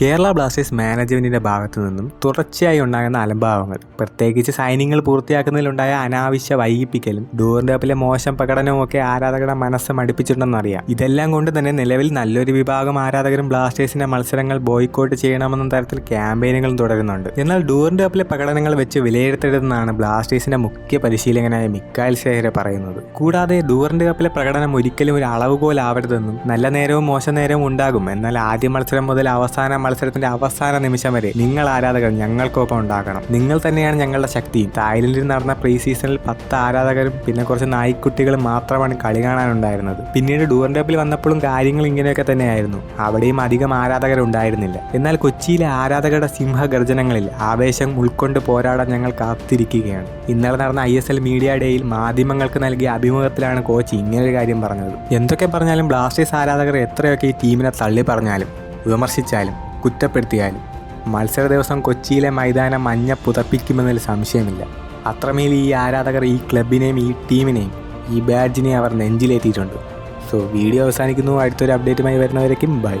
Kerala Blasters മാനേജ്മെന്റിന്റെ ഭാഗത്തു നിന്നും തുടർച്ചയായി ഉണ്ടാകുന്ന അലംഭാവങ്ങൾ. പ്രത്യേകിച്ച് സൈനിങ്ങൾ പൂർത്തിയാക്കുന്നതിലുണ്ടായ അനാവശ്യ വൈകിപ്പിക്കലും അപ്പിലെ മോശം പ്രകടനവും ഒക്കെ ആരാധകരുടെ മനസ്സ് മടുപ്പിച്ചിട്ടുണ്ടെന്നറിയാം ഇതെല്ലാം കൊണ്ട് തന്നെ നിലവിൽ നല്ലൊരു വിഭാഗം ആരാധകരും ബ്ലാസ്റ്റേഴ്സിന്റെ മത്സരങ്ങൾ ബോയ്ക്കോട്ട് ചെയ്യണമെന്ന തരത്തിൽ ക്യാമ്പയിനുകളും തുടരുന്നുണ്ട്. എന്നാൽ ഡൂറിന്റെ അപ്പിലെ പ്രകടനങ്ങൾ വെച്ച് വിലയിരുത്തരുതെന്നാണ് ബ്ലാസ്റ്റേഴ്സിന്റെ മുഖ്യ പരിശീലകനായ മിക്കായൽ ശേഖര പറയുന്നത്. കൂടാതെ ഡൂറിന്റെ കപ്പിലെ പ്രകടനം ഒരിക്കലും ഒരു അളവുകോലാവരുതെന്നും നല്ല നേരവും മോശം നേരവും ഉണ്ടാകും എന്നാൽ ആദ്യ മത്സരം മുതൽ അവസാന മത്സരത്തിന്റെ അവസാന നിമിഷം വരെ നിങ്ങൾ ആരാധകർ ഞങ്ങൾക്കൊപ്പം ഉണ്ടാകണം. നിങ്ങൾ തന്നെയാണ് ഞങ്ങളുടെ ശക്തി. തായ്ലൻഡിൽ നടന്ന പ്രീ സീസണിൽ പത്ത് ആരാധകരും പിന്നെ കുറച്ച് നായ്ക്കുട്ടികളും മാത്രമാണ് കളി കാണാനുണ്ടായിരുന്നത്. പിന്നീട് ഡൂർ കപ്പിൽ വന്നപ്പോഴും കാര്യങ്ങൾ ഇങ്ങനെയൊക്കെ തന്നെയായിരുന്നു. അവിടെയും അധികം ആരാധകരുണ്ടായിരുന്നില്ല. എന്നാൽ കൊച്ചിയിലെ ആരാധകരുടെ സിംഹഗർജനങ്ങളിൽ ആവേശം ഉൾക്കൊണ്ട് പോരാടാൻ ഞങ്ങൾ കാത്തിരിക്കുകയാണ്. ഇന്നലെ നടന്ന ഐ എസ് എൽ മീഡിയ ഡേയിൽ മാധ്യമങ്ങൾക്ക് നൽകിയ അഭിമുഖത്തിലാണ് കോച്ച് ഇങ്ങനൊരു കാര്യം പറഞ്ഞത്. എന്തൊക്കെ പറഞ്ഞാലും ബ്ലാസ്റ്റേഴ്സ് ആരാധകർ എത്രയൊക്കെ ഈ ടീമിനെ തള്ളി പറഞ്ഞാലും വിമർശിച്ചാലും കുറ്റപ്പെടുത്തിയാലും മത്സര ദിവസം കൊച്ചിയിലെ മൈതാനം മഞ്ഞ പുതപ്പിക്കുമെന്നതിൽ സംശയമില്ല. അത്രമേൽ ഈ ആരാധകർ ഈ ക്ലബിനെയും ഈ ടീമിനെയും ഈ ബാഡ്ജിനെയും അവർ നെഞ്ചിലേറ്റിയിട്ടുണ്ട്. സോ വീഡിയോ അവസാനിക്കുന്നു. അടുത്തൊരു അപ്ഡേറ്റുമായി വരുന്നവരേക്കും ബൈ.